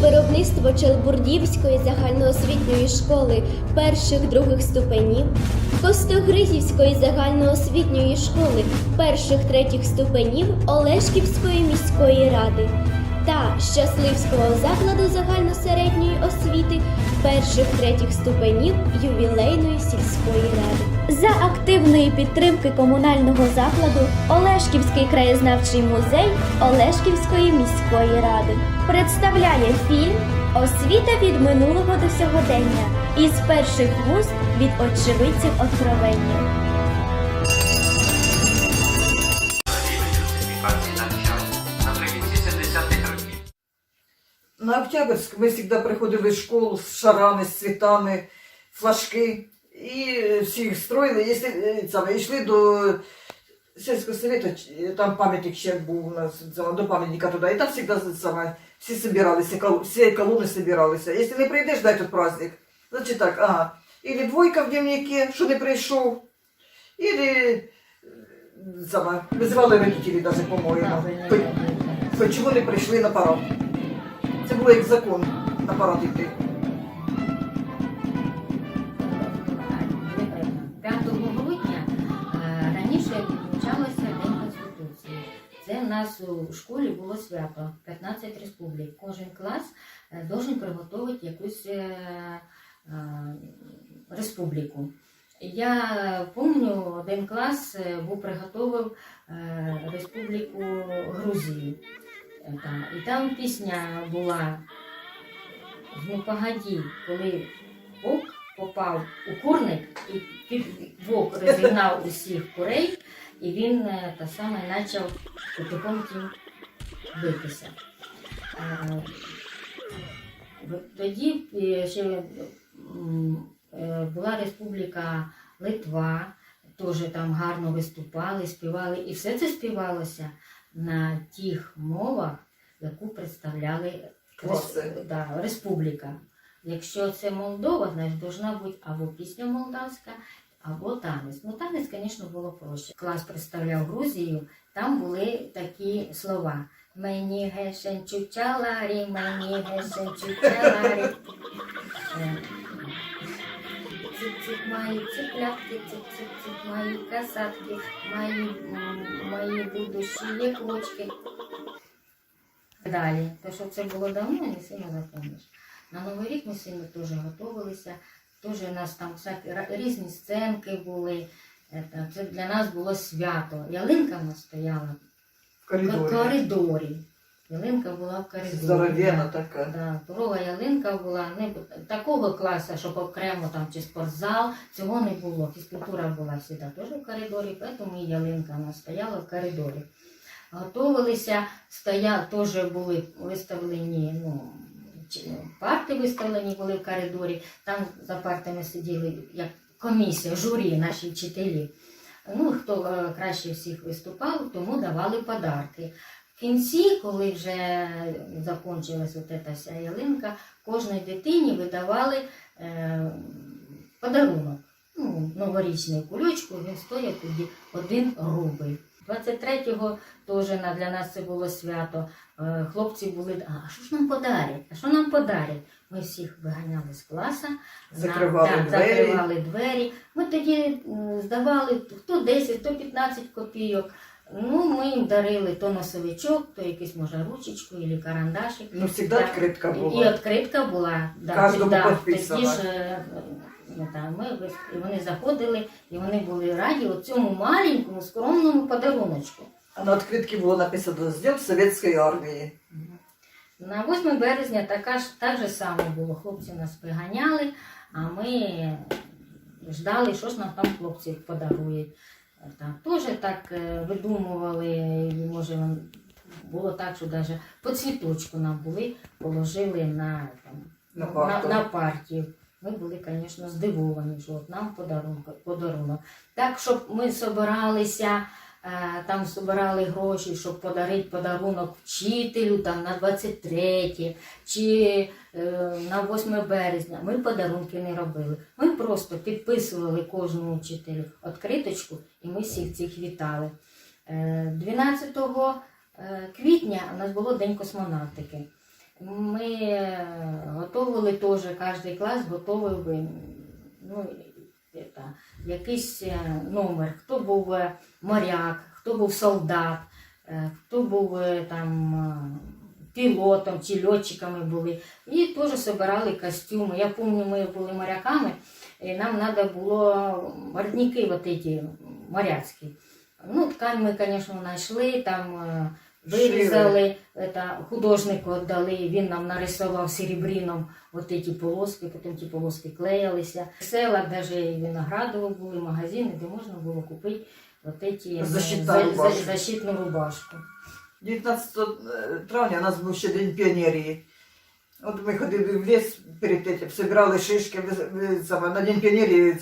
виробництво Челбурдівської загальноосвітньої школи перших других ступенів, Костогризівської загальноосвітньої школи перших третіх ступенів Олешківської міської ради та Щасливського закладу загальносередньої освіти перших третіх ступенів ювілейної сільської ради. За активної підтримки комунального закладу Олешківський краєзнавчий музей Олешківської міської ради представляє фільм Освіта від минулого до сьогодення із перших вуст від очевидців откровення. На Октябрьськ ми завжди приходили в школу з шарами, з цвітами, флажки. І е, всі їх строїли, якщо е, саме, йшли до сільського совєту, там пам'ятник ще був у нас до пам'ятника туди, і там завжди саме, всі збиралися, всі колони збиралися. Якщо не прийдеш на этот праздник, значить так, ага, или двойка в дневнике, що не прийшов, е, саме, визивали родителі навіть, по-моєму. Чому не прийшли на парад? Це було як закон на парад йти. 5 грудня е, раніше відмічалося День Конституції. Це в нас у школі було свято 15 республік. Кожен клас е, должен приготувати якусь е, е, республіку. Я пам'ятаю, один клас е, був приготував е, республіку Грузії. Е, та, І там пісня була Ну погоді, коли вовк попав у курник і вовк розігнав усіх курей, і він е, та саме почав потихоньку битися. Тоді е, ще була Республіка Литва, теж там гарно виступали, співали, і все це співалося на тих мовах, яку представляли Класи. Да, республіка. Якщо це Молдова, значить должна бути або пісня молдавська, або танець. Ну, танець, звісно, було проще. Клас представляв Грузію, там були такі слова. Мені гешен чучаларі, мені гешен чучаларі. Цик-цик мої циплятки, цик-цик-цик мої касатки, мої, мої будущі квочки. Далі, те, що це було давно, не сильно запомниш. На Новий рік ми сильно теж готувалися. Теж у нас там всякі різні сценки були. Це для нас було свято. Ялинка нас стояла В в коридорі. Ялинка була в коридорі. Здоровенна така. Да, здорова ялинка була. Не, такого класу, щоб окремо там чи спортзал, цього не було. Фізкультура була завжди теж в коридорі, тому і ялинка нас стояла в коридорі. Готувалися, стоя, теж були виставлені, ну, парти виставлені були в коридорі. Там за партами сиділи як комісія, журі, наші вчителі. Ну, хто е, краще всіх виступав, тому давали подарки. В кінці, коли вже закінчилась ця вся ялинка, кожній дитині видавали е, подарунок. Ну, новорічну кульочку, він стоїть тоді один рубль. 23-го теж для нас це було свято. Е, Хлопці були, а що ж нам подарять? А що нам подарять? Ми всіх виганяли з класу, Закривали так, двері. закривали двері. Ми тоді здавали хто 10, то 15 копійок. Ну, ми їм дарили то носовичок, то якийсь, може, ручечку або карандашик. Ну, завжди відкритка І була. відкритка була. Да, Кожному да, ж е, ну, ми, вис- і вони заходили, і вони були раді цьому маленькому, скромному подаруночку. А на відкритці було написано з Днем Совєтської армії. На 8 березня така ж, так же само було. Хлопці нас приганяли, а ми ждали, що ж нам там хлопці подарують. Так, теж так видумували, видумували, може, було так, що навіть по цвіточку нам були, положили на, там, На на, на партію. Ми були, звісно, здивовані, що от нам подарунок. подарунок. Так, щоб ми збиралися, е, там збирали гроші, щоб подарити подарунок вчителю там, на 23 чи е, на 8 березня. Ми подарунки не робили. Ми просто підписували кожному вчителю відкриточку, і ми всіх цих вітали. Е, 12 е, квітня у нас було День космонавтики. Ми е, готували теж, кожен клас готував би, ну, якийсь е, номер. Хто був е, моряк, хто був солдат, е, хто був е, там е, пілотом чи льотчиками були. І теж збирали костюми. Я пам'ятаю, ми були моряками, і нам треба було мордники вот эти моряцькі. Ну, ткань ми, звісно, знайшли, там е, вирізали, это, художнику віддали, він нам нарисував серебряном от ці полоски, потім ті полоски клеїлися. В селах навіть і Виноградово були магазини, де можна було купити от ці, е, защитну рубашку. 19 травня у нас був ще день піонерії. От ми ходили в ліс перед этим, собирали шишки, на день піонерії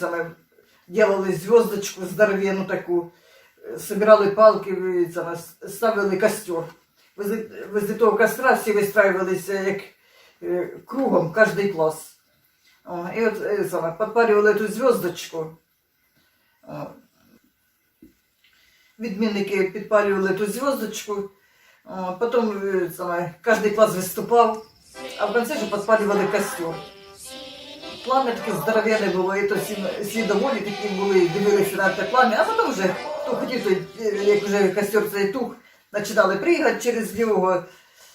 делали звездочку здоровенну таку, е, собирали палки, ставили костер. Возле, того костра всі вистраювалися як е, кругом, кожний клас. І от е, саме, підпалювали ту звездочку. О, відмінники підпалювали ту звездочку, а, потім е, саме, кожен клас виступав, а в кінці ж підпалювали костер. Пламя таке здоровенне було, і то всі, всі доволі такі були, дивилися на те пламя, а потім вже, хто хотів, той, е, як вже костер цей тух, починали приїхати через нього.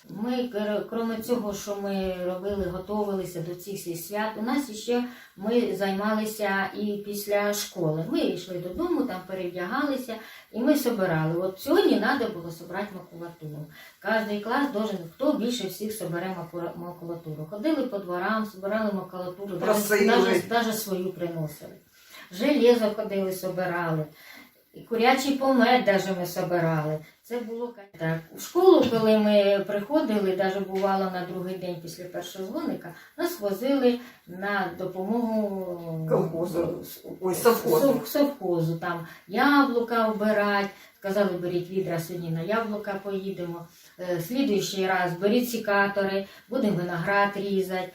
Ми, кр- крім цього, що ми робили, готувалися до цих всіх свят, у нас ще ми займалися і після школи. Ми йшли додому, там перевдягалися і ми собирали. От сьогодні треба було собрати макулатуру. Кожний клас должен, хто більше всіх собере макулатуру. Ходили по дворам, збирали макулатуру, навіть, навіть свою приносили. Железо ходили, собирали. І курячий помет даже ми собирали. Це було так. У школу, коли ми приходили, навіть бувало на другий день після першого дзвоника, нас возили на допомогу Колхозу. Ой, совхозу. совхозу. Там яблука вбирати. Сказали, беріть відра, сьогодні на яблука поїдемо. Е, Слідуючий раз беріть сікатори, будемо виноград різати.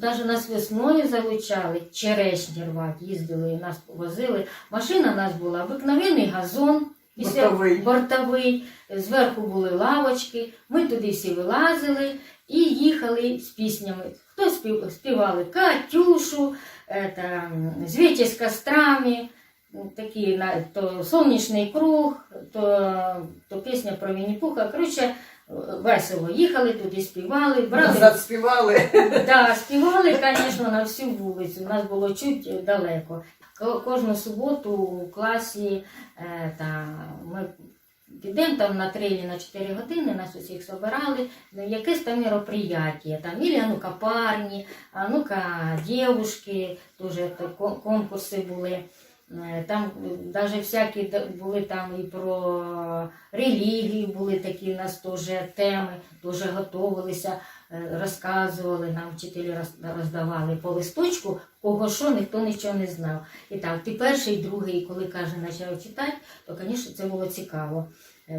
Навіть нас весною залучали, черешні рвати, їздили, нас возили. Машина у нас була обикновений газон. після- Бортовий. бортовий, зверху були лавочки, ми туди всі вилазили і їхали з піснями. Хто спів, співали Катюшу, это, «Звідти з кострами, такі, то сонячний круг, то, то пісня про Міні-Пуха. Коротше, весело їхали туди, співали, брали Назад співали. Да, співали, звісно, на всю вулицю. У нас було чуть далеко. Кожну суботу у класі е, та, ми підемо там на 3 чи на 4 години, нас усіх збирали, ну, якесь там мероприятие. Там, или, а парні, а ну-ка, дівушки, теж конкурси були. Е, Там навіть всякі були там і про релігію, були такі у нас теж теми, теж готувалися розказували, нам вчителі роздавали по листочку, кого що, ніхто нічого не знав. І так, ти перший, другий, коли каже, почав читати, то, звісно, це було цікаво.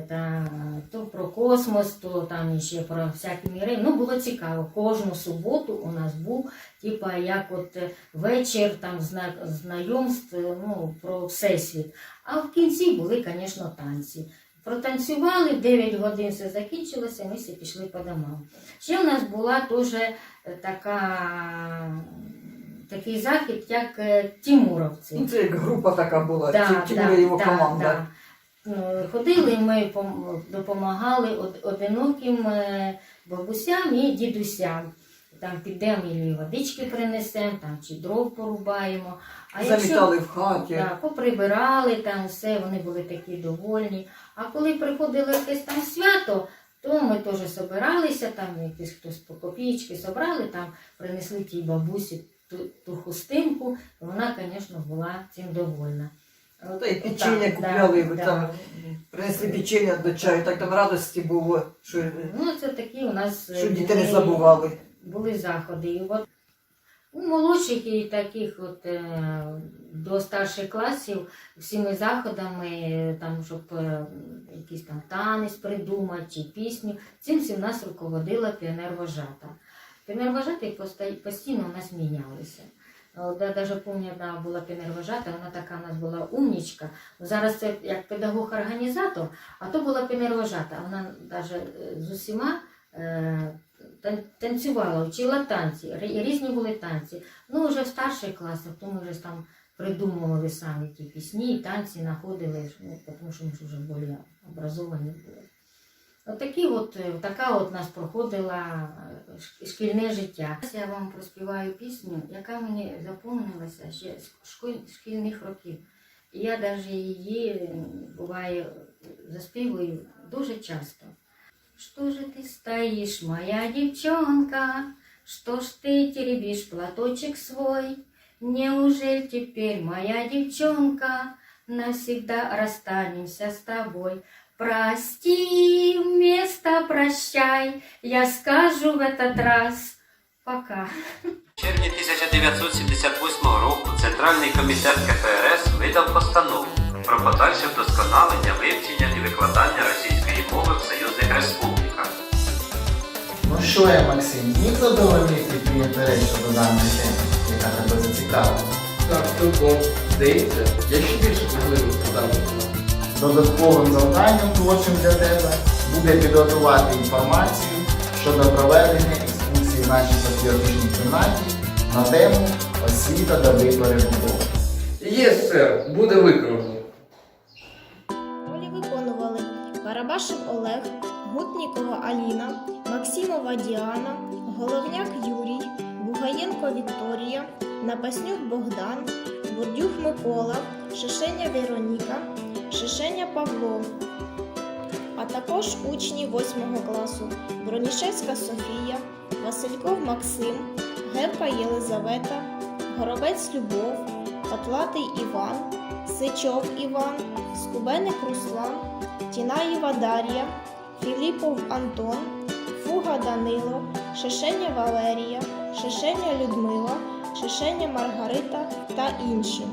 Це, то про космос, то там ще про всякі міри. Ну, було цікаво. Кожну суботу у нас був, типа, як от е, вечір там зна- знайомств е, ну, про всесвіт. А в кінці були, звісно, танці. Протанцювали, 9 годин все закінчилося, ми всі пішли по домам. Ще в нас була теж е, така, такий захід, як е, Тімуровці. Ну, це як група така була, Да, ті- Тимура і його команда. да. Ну, Ходили, ми допомагали одиноким е, бабусям і дідусям. Там підемо і водички принесемо, там чи дров порубаємо. А Замітали в хаті. Да, поприбирали там все, вони були такі довольні. А коли приходило якесь там свято, то ми теж збиралися, там якісь хтось по копійки собрали, там принесли тій бабусі ту, ту хустинку, і вона, звісно, була цим довольна. Та й печення да, купляли, да. там принесли печення до чаю, так там радості було, що, Ну, це такі у нас е, що діти не забували. Були заходи. І от у молодших і таких от е, до старших класів всіми заходами, е, там, щоб е, якийсь там танець придумати чи пісню, цим всім нас руководила піонер-вожата. Піонер-вожати постійно у нас мінялися. Я навіть пам'ятаю, одна була піонер-вожата, вона така у нас була умнічка. Зараз це як педагог-організатор, а то була піонер-вожата. Вона навіть з усіма е, танцювала, вчила танці, різні були танці. Ну, вже в старших класах, то ми вже там придумували самі ті пісні і танці знаходили, ну, тому що ми вже більш образовані були. Отакі от, е, така от нас проходила е, шкільне життя. Я вам проспіваю пісню, яка мені запомнилася ще з шкільних років. Я навіть її буває заспівую дуже часто. Что же ты стоишь, моя девчонка? Что ж ты теребишь платочек свой? Неужели теперь, моя девчонка, навсегда расстанемся с тобой? Прости, вместо прощай, я скажу в этот раз пока. В червні 1978 року Центральний комітет КПРС видав постанову про подальше вдосконалення вивчення і викладання російської мови союзних республіках. Ну що я, Максим, зміг задовольнити твій інтерес щодо даної теми, яка тебе зацікавила? Так, цілком. Здається, я ще більше можливостей ставлю. Додатковим завданням творчим для тебе буде підготувати інформацію щодо проведення екскурсії в нашій патріотичній кімнаті на тему освіта доби перебудови. Є, сер, буде виконано. Барабашев Олег, Гутнікова Аліна, Максимова Діана, Головняк Юрій, Бугаєнко Вікторія, Напаснюк Богдан, Бурдюк Микола, Шишеня Вероніка, Шишеня Павло, а також учні 8 класу Бронішевська Софія, Васильков Максим, Гепка Єлизавета, Горобець Любов, Патлатий Іван, Сичов Іван, Скубеник Руслан, Тінаєва Дар'я, Філіпов Антон, Фуга Данило, Шишеня Валерія, Шишеня Людмила, Шишеня Маргарита та інші.